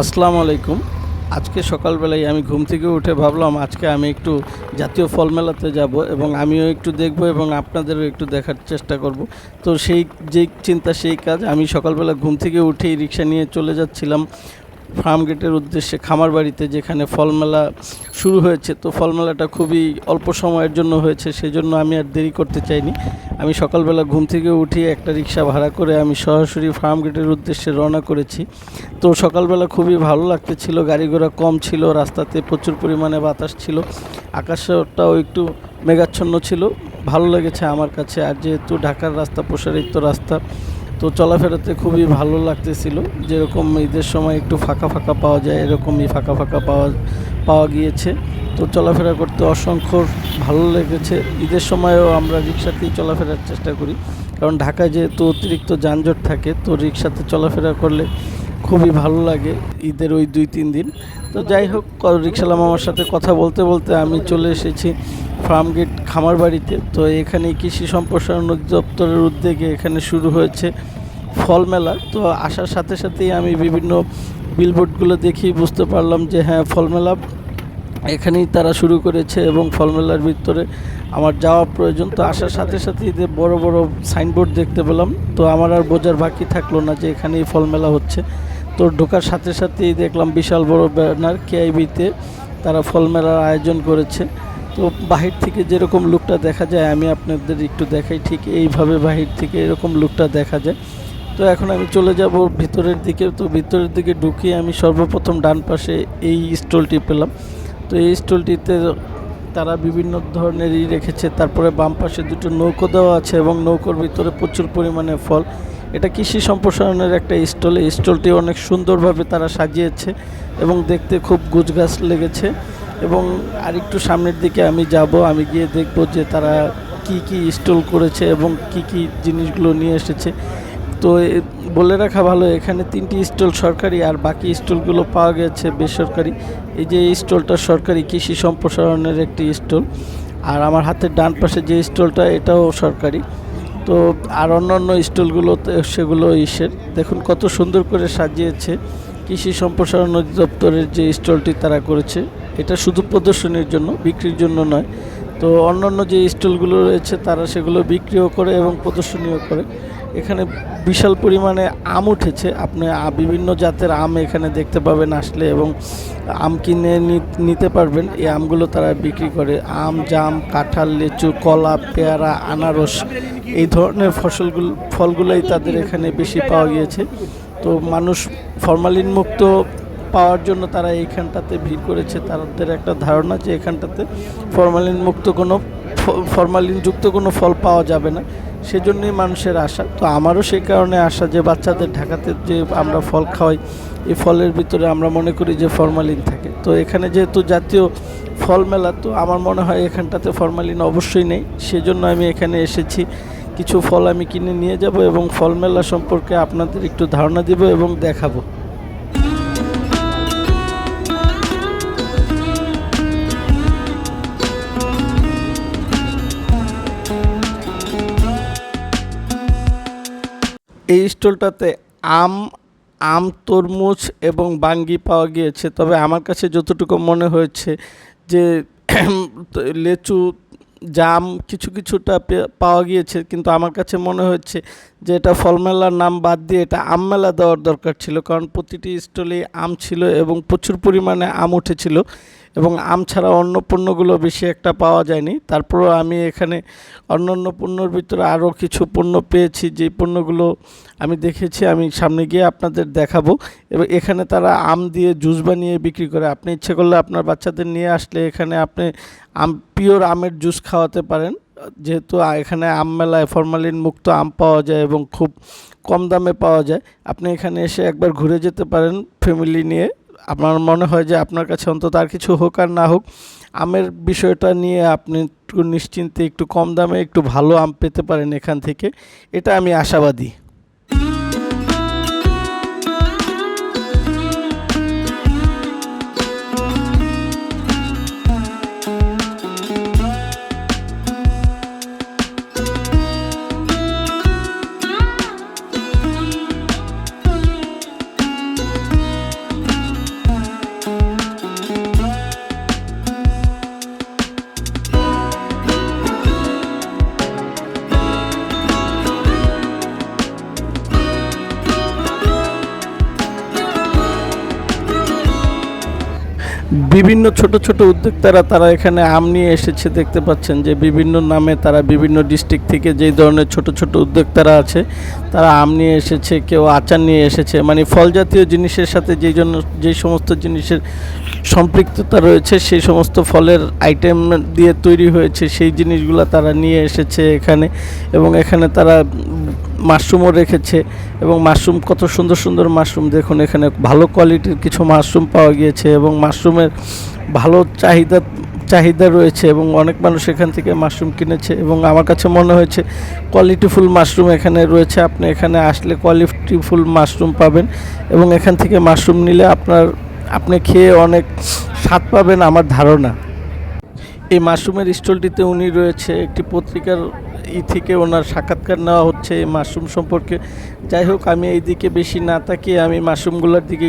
আসসালামু আলাইকুম। আজকে সকালবেলায় আমি ঘুম থেকে উঠে ভাবলাম আজকে আমি একটু জাতীয় ফল মেলাতে যাব এবং আমিও একটু দেখব এবং আপনাদেরও একটু দেখার চেষ্টা করব। তো সেই যে চিন্তা, সেই কাজ আমি সকালবেলা ঘুম থেকে উঠেই রিক্সা নিয়ে চলে যাচ্ছিলাম ফার্ম গেটের উদ্দেশ্যে খামার বাড়িতে যেখানে ফল মেলা শুরু হয়েছে। তো ফল মেলাটা খুবই অল্প সময়ের জন্য হয়েছে সেই জন্য আমি আর দেরি করতে চাইনি। আমি সকালবেলা ঘুম থেকে উঠে একটা রিক্সা ভাড়া করে আমি সরাসরি ফার্ম গেটের উদ্দেশ্যে রওনা করেছি। তো সকালবেলা খুবই ভালো লাগতেছিল, গাড়ি ঘোড়া কম ছিল, রাস্তাতে প্রচুর পরিমাণে বাতাস ছিল, আকাশটাও একটু মেঘাচ্ছন্ন ছিল, ভালো লেগেছে আমার কাছে। আর যেহেতু ঢাকার রাস্তা, প্রসারিত রাস্তা, তো চলাফেরাতে খুবই ভালো লাগতেছিল। যেরকম ঈদের সময় একটু ফাঁকা ফাঁকা পাওয়া যায়, এরকমই ফাঁকা ফাঁকা পাওয়া পাওয়া গিয়েছে। তো চলাফেরা করতে অসংখ্য ভালো লেগেছে। ঈদের সময়ও আমরা রিক্সাতেই চলাফেরার চেষ্টা করি। কারণ ঢাকায় যেহেতু অতিরিক্ত যানজট থাকে, তো রিক্সাতে চলাফেরা করলে খুবই ভালো লাগে ঈদের ওই দুই, তিন দিন। তো যাই হোক রিক্সাওয়ালা মামার সাথে কথা বলতে বলতে আমি চলে এসেছি ফার্ম গেট খামার বাড়িতে তো এখানে কৃষি সম্প্রসারণ অধিদপ্তরের উদ্যোগে এখানে শুরু হয়েছে ফল মেলা। তো আসার সাথে সাথেই আমি বিভিন্ন বিলবোর্ডগুলো দেখেই বুঝতে পারলাম যে হ্যাঁ ফল মেলা এখানেই তারা শুরু করেছে এবং ফলমেলার ভিতরে আমার যাওয়া প্রয়োজন। তো আসার সাথে সাথেই বড় বড় সাইনবোর্ড দেখতে পেলাম। তো আমার আর বোঝার বাকি থাকল না যে এখানেই ফলমেলা হচ্ছে। তো ঢোকার সাথে সাথেই দেখলাম বিশাল বড় ব্যানার কেআইবিতে তারা ফলমেলার আয়োজন করেছে। তো বাহির থেকে যেরকম লুকটা দেখা যায়, আমি আপনাদের একটু দেখাই ঠিক এইভাবে বাহির থেকে এরকম লুকটা দেখা যায়। তো এখন আমি চলে যাব ভিতরের দিকে। তো ভিতরের দিকে ঢুকিয়ে আমি সর্বপ্রথম ডান পাশে এই স্টলটি পেলাম। তো এই স্টলটিতে তারা বিভিন্ন ধরনেরই রেখেছে। তারপরে বাম পাশে দুটো নৌকো দেওয়া আছে এবং নৌকোর ভিতরে প্রচুর পরিমাণে ফল। এটা কৃষি সম্প্রসারণের একটা স্টল। এই স্টলটি অনেক সুন্দরভাবে তারা সাজিয়েছে এবং দেখতে খুব গুছগাছ লেগেছে। এবং আরেকটু সামনের দিকে আমি যাব, আমি গিয়ে দেখব যে তারা কি কি স্টল করেছে এবং কি কি জিনিসগুলো নিয়ে এসেছে। তো বলে রাখা ভালো, এখানে তিনটি স্টল সরকারি আর বাকি স্টলগুলো পাওয়া গেছে বেসরকারি। এই যে স্টলটা সরকারি কৃষি সম্প্রসারণের একটি স্টল, আর আমার হাতের ডান পাশে যে স্টলটা, এটাও সরকারি। তো আর অন্য অন্য স্টলগুলোতে সেগুলো ইসের। দেখুন কত সুন্দর করে সাজিয়েছে কৃষি সম্প্রসারণ অধিদপ্তরের যে স্টলটি তারা করেছে। এটা শুধু প্রদর্শনীর জন্য, বিক্রির জন্য নয় তো অন্যান্য যে স্টলগুলো রয়েছে, তারা সেগুলো বিক্রিও করে এবং প্রদর্শনীয় করে। এখানে বিশাল পরিমাণে আম উঠেছে। আপনি বিভিন্ন জাতের আম এখানে দেখতে পাবেন আসলে এবং আম কিনে নিতে পারবেন। এই আমগুলো তারা বিক্রি করে। আম, জাম, কাঁঠাল, লিচু, কলা, পেয়ারা, আনারস এই ধরনের ফসলগুলো, ফলগুলোই তাদের এখানে বেশি পাওয়া গিয়েছে। তো মানুষ ফরমালিন মুক্ত পাওয়ার জন্য তারা এইখানটাতে ভিড় করেছে। তাদের একটা ধারণা যে এখানটাতে ফরমালিন মুক্ত কোনো ফরমালিন যুক্ত কোনো ফল পাওয়া যাবে না। সেজন্যই মানুষের আশা। তো আমারও সেই কারণে আশা যে বাচ্চাদের ঢাকাতে যে আমরা ফল খাওয়াই, এই ফলের ভিতরে আমরা মনে করি যে ফরমালিন থাকে। তো এখানে যেহেতু জাতীয় ফল মেলা, তো আমার মনে হয় এখানটাতে ফরমালিন অবশ্যই নেই। সেজন্য আমি এখানে এসেছি। কিছু ফল আমি কিনে নিয়ে যাব এবং ফল মেলা সম্পর্কে আপনাদের একটু ধারণা দিব এবং দেখাবো। এই স্টলটাতে আম আম, তরমুজ এবং বাঙ্গি পাওয়া গিয়েছে। তবে আমার কাছে যতটুকু মনে হয়েছে যে লেচু, জাম কিছু কিছুটা পাওয়া গিয়েছে। কিন্তু আমার কাছে মনে হচ্ছে যে, এটা ফলমেলার নাম বাদ দিয়ে এটা আম মেলা দেওয়ার দরকার ছিল। কারণ প্রতিটি স্টলেই আম ছিল এবং প্রচুর পরিমাণে আম উঠেছিল। এবং আম ছাড়া অন্য পণ্যগুলো বেশি একটা পাওয়া যায়নি। তারপরও আমি এখানে অন্য অন্য পণ্যর ভিতরে আরও কিছু পণ্য পেয়েছি। যেই পণ্যগুলো আমি দেখেছি, আমি সামনে গিয়ে আপনাদের দেখাবো। এবং এখানে তারা আম দিয়ে জুস বানিয়ে বিক্রি করে। আপনি ইচ্ছে করলে আপনার বাচ্চাদের নিয়ে আসলে এখানে আপনি আম, পিওর আমের জুস খাওয়াতে পারেন। যেহেতু এখানে আম মেলায় ফরমালিন মুক্ত আম পাওয়া যায় এবং খুব কম দামে পাওয়া যায়। আপনি এখানে এসে একবার ঘুরে যেতে পারেন ফ্যামিলি নিয়ে। আমার মনে হয় যে আপনার কাছে অন্তত আর কিছু হোক আর না হোক, আমের বিষয়টা নিয়ে আপনি একটু নিশ্চিন্তে একটু কম দামে একটু ভালো আম পেতে পারেন এখান থেকে। এটা আমি আশাবাদী। বিভিন্ন ছোট ছোট উদ্যোক্তারা, তারা এখানে আম নিয়ে এসেছে, দেখতে পাচ্ছেন যে বিভিন্ন নামে তারা বিভিন্ন ডিস্ট্রিক্ট থেকে যেই ধরনের ছোট ছোট উদ্যোক্তারা আছে, তারা আম নিয়ে এসেছে, কেউ আচার নিয়ে এসেছে মানে ফল জাতীয় জিনিসের সাথে যেই জন্য, যেই সমস্ত জিনিসের সম্পৃক্ততা রয়েছে, সেই সমস্ত ফলের আইটেম দিয়ে তৈরি হয়েছে, সেই জিনিসগুলো তারা নিয়ে এসেছে এখানে এবং এখানে তারা মাশরুমও রেখেছে এবং মাশরুম কত সুন্দর সুন্দর মাশরুম। দেখুন, এখানে ভালো কোয়ালিটির কিছু মাশরুম পাওয়া গিয়েছে এবং মাশরুমের ভালো চাহিদা চাহিদা রয়েছে এবং অনেক মানুষ এখান থেকে মাশরুম কিনেছে এবং আমার কাছে মনে হয়েছে কোয়ালিটিফুল মাশরুম এখানে রয়েছে। আপনি এখানে আসলে কোয়ালিটিফুল মাশরুম পাবেন এবং এখান থেকে মাশরুম নিলে আপনার, আপনি খেয়ে অনেক স্বাদ পাবেন, আমার ধারণা। এই মাশরুমের স্টলটিতে উনি রয়েছে একটি পত্রিকার ই থেকে ওনার সাক্ষাৎকার নেওয়া হচ্ছে মাশরুম সম্পর্কে। যাই হোক, আমি এই দিকে বেশি না তাকিয়ে আমি মাশরুমগুলোর দিকে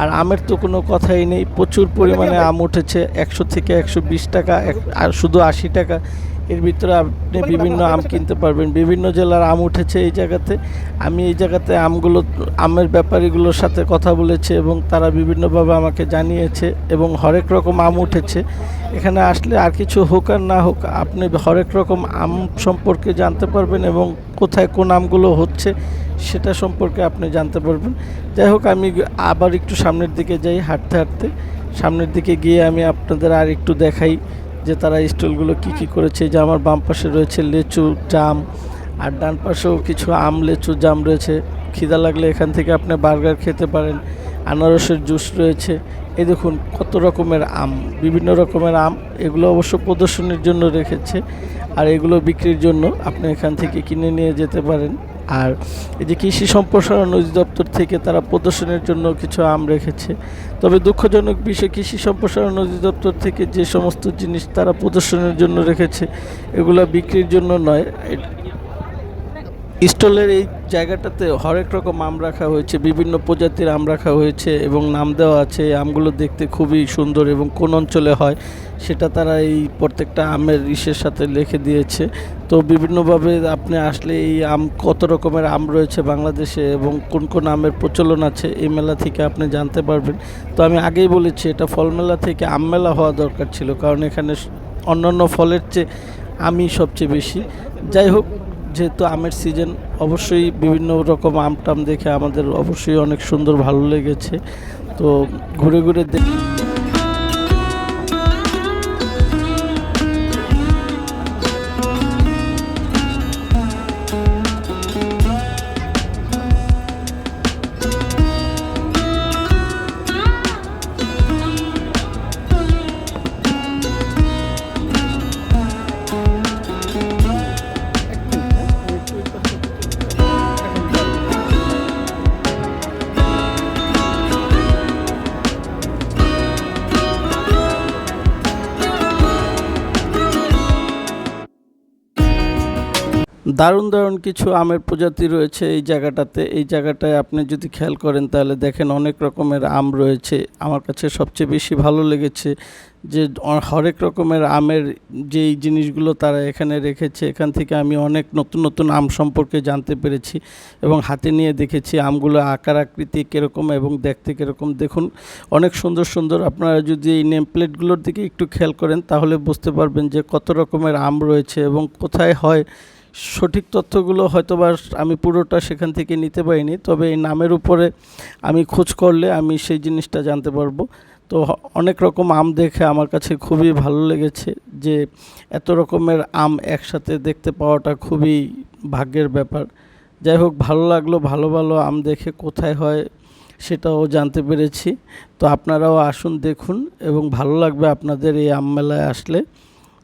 আর আমের তো কোনো কথাই নেই, প্রচুর পরিমাণে আম উঠেছে, একশো থেকে একশো বিশ টাকা শুধু আশি টাকা। এর ভিতরে আপনি বিভিন্ন আম কিনতে পারবেন। বিভিন্ন জেলার আম উঠেছে এই জায়গাতে। আমি এই জায়গাতে আমগুলো, আমের ব্যাপারীগুলোর সাথে কথা বলেছি এবং তারা বিভিন্নভাবে আমাকে জানিয়েছে এবং হরেক রকম আম উঠেছে। এখানে আসলে আর কিছু হোক আর না হোক, আপনি হরেক রকম আম সম্পর্কে জানতে পারবেন এবং কোথায় কোন আমগুলো হচ্ছে সেটা সম্পর্কে আপনি জানতে পারবেন। যাই হোক, আমি আবার একটু সামনের দিকে যাই, হাঁটতে হাঁটতে। সামনের দিকে গিয়ে আমি আপনাদের আর একটু দেখাই যে তারা স্টলগুলো কি কি করেছে যে আমার বাম পাশে রয়েছে লেচু, জাম, আর ডান পাশেও কিছু আম, লেচু, জাম রয়েছে। খিদা লাগলে এখান থেকে আপনি বার্গার খেতে পারেন। আনারসের জুস রয়েছে। এই দেখুন কত রকমের আম, বিভিন্ন রকমের আম, এগুলো অবশ্য প্রদর্শনীর জন্য রেখেছে। আর এগুলো বিক্রির জন্য আপনি এখান থেকে কিনে নিয়ে যেতে পারেন। আর এই যে কৃষি সম্প্রসারণ অধিদপ্তর থেকে তারা প্রদর্শনের জন্য কিছু আম রেখেছে। তবে দুঃখজনক বিষয়, কৃষি সম্প্রসারণ অধিদপ্তর থেকে যে সমস্ত জিনিস তারা প্রদর্শনের জন্য রেখেছে, এগুলো বিক্রির জন্য নয়। স্টলের এই জায়গাটাতে হরেক রকম আম রাখা হয়েছে, বিভিন্ন প্রজাতির আম রাখা হয়েছে এবং নাম দেওয়া আছে। আমগুলো দেখতে খুবই সুন্দর এবং কোন অঞ্চলে হয় সেটা তারা এই প্রত্যেকটা আমের ইসের সাথে লিখে দিয়েছে। তো বিভিন্নভাবে আপনি আসলে এই আম কত রকমের আম রয়েছে বাংলাদেশে এবং কোন কোন আমের প্রচলন আছে এই মেলা থেকে আপনি জানতে পারবেন। তো আমি আগেই বলেছি, এটা ফল মেলা থেকে আম মেলা হওয়া দরকার ছিল, কারণ এখানে অন্যান্য ফলের চেয়ে আমি সবচেয়ে বেশি। যাই হোক যেহেতু আমের সিজন অবশ্যই বিভিন্ন রকম আম টাম দেখে আমাদের অবশ্যই অনেক সুন্দর ভালো লেগেছে। তো ঘুরে ঘুরে দেখ। দারুণ দারুণ কিছু আমের প্রজাতি রয়েছে এই জায়গাটাতে। এই জায়গাটায় আপনি যদি খেয়াল করেন তাহলে দেখেন অনেক রকমের আম রয়েছে। আমার কাছে সবচেয়ে বেশি ভালো লেগেছে যে হরেক রকমের আমের যেই জিনিসগুলো তারা এখানে রেখেছে, এখান থেকে আমি অনেক নতুন নতুন আম সম্পর্কে জানতে পেরেছি এবং হাতে নিয়ে দেখেছি আমগুলো আকার, আকৃতি কীরকম এবং দেখতে কীরকম। দেখুন, অনেক সুন্দর সুন্দর। আপনারা যদি এই নেম প্লেটগুলোর দিকে একটু খেয়াল করেন তাহলে বুঝতে পারবেন যে কত রকমের আম রয়েছে এবং কোথায় হয় সঠিক তথ্যগুলো হয়তো বা আমি পুরোটা সেখান থেকে নিতে পারিনি, তবে এই নামের উপরে আমি খোঁজ করলে আমি সেই জিনিসটা জানতে পারব। তো অনেক রকম আম দেখে আমার কাছে খুবই ভালো লেগেছে যে এত রকমের আম একসাথে দেখতে পাওয়াটা খুবই ভাগ্যের ব্যাপার। যাই হোক, ভালো লাগল, ভালো ভালো আম দেখে কোথায় হয় সেটাও জানতে পেরেছি। তো আপনারাও আসুন, দেখুন এবং ভালো লাগবে আপনাদের এই আম মেলায় আসলে।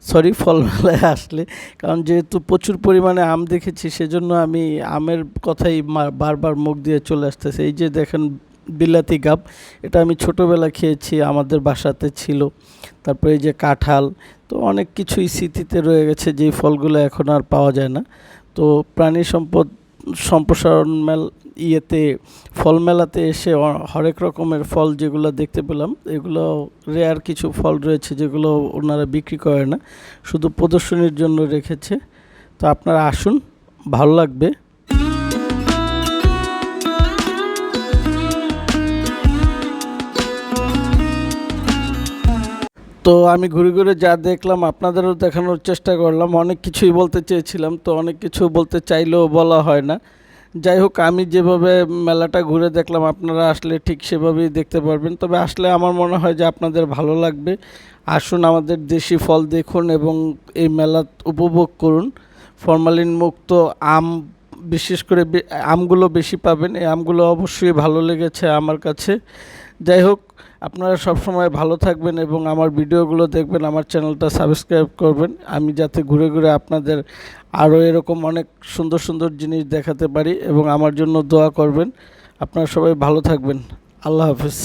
সরি ফল মেলায় আসলে। কারণ যেহেতু প্রচুর পরিমাণে আম দেখেছি, সেজন্য আমি আমের কথাই বারবার মুখ দিয়ে চলে আসতেছে। এই যে দেখেন, বিলাতি গাব, এটা আমি ছোটোবেলা খেয়েছি, আমাদের বাসাতে ছিল। তারপরে এই যে কাঁঠাল, তো অনেক কিছুই স্মৃতিতে রয়ে গেছে, যেই ফলগুলো এখন আর পাওয়া যায় না। তো প্রাণী সম্পদ সম্প্রসারণ মেল ইয়েতে, ফল মেলাতে এসে হরেক রকমের ফল যেগুলো দেখতে পেলাম, এগুলো রেয়ার কিছু ফল রয়েছে যেগুলো ওনারা বিক্রি করে না, শুধু প্রদর্শনীর জন্য রেখেছে। তো আপনারা আসুন, ভালো লাগবে। তো আমি ঘুরে ঘুরে যা দেখলাম, আপনাদেরও দেখানোর চেষ্টা করলাম, অনেক কিছুই বলতে চেয়েছিলাম, তো অনেক কিছু বলতে চাইলেও বলা হয় না। যাই হোক, আমি যেভাবে মেলাটা ঘুরে দেখলাম, আপনারা আসলে ঠিক সেভাবেই দেখতে পারবেন। তবে আসলে আমার মনে হয় যে আপনাদের ভালো লাগবে। আসুন আমাদের দেশি ফল দেখুন এবং এই মেলা উপভোগ করুন। ফরমালিন মুক্ত আম, বিশেষ করে আমগুলো বেশি পাবেন। এই আমগুলো অবশ্যই ভালো লেগেছে আমার কাছে। যাই হোক, আপনারা সবসময় ভালো থাকবেন এবং আমার ভিডিওগুলো দেখবেন, আমার চ্যানেলটা সাবস্ক্রাইব করবেন। আমি যাতে ঘুরে ঘুরে আপনাদের আরও এরকম অনেক সুন্দর সুন্দর জিনিস দেখাতে পারি এবং আমার জন্য দোয়া করবেন। আপনারা সবাই ভালো থাকবেন। আল্লাহ হাফিজ।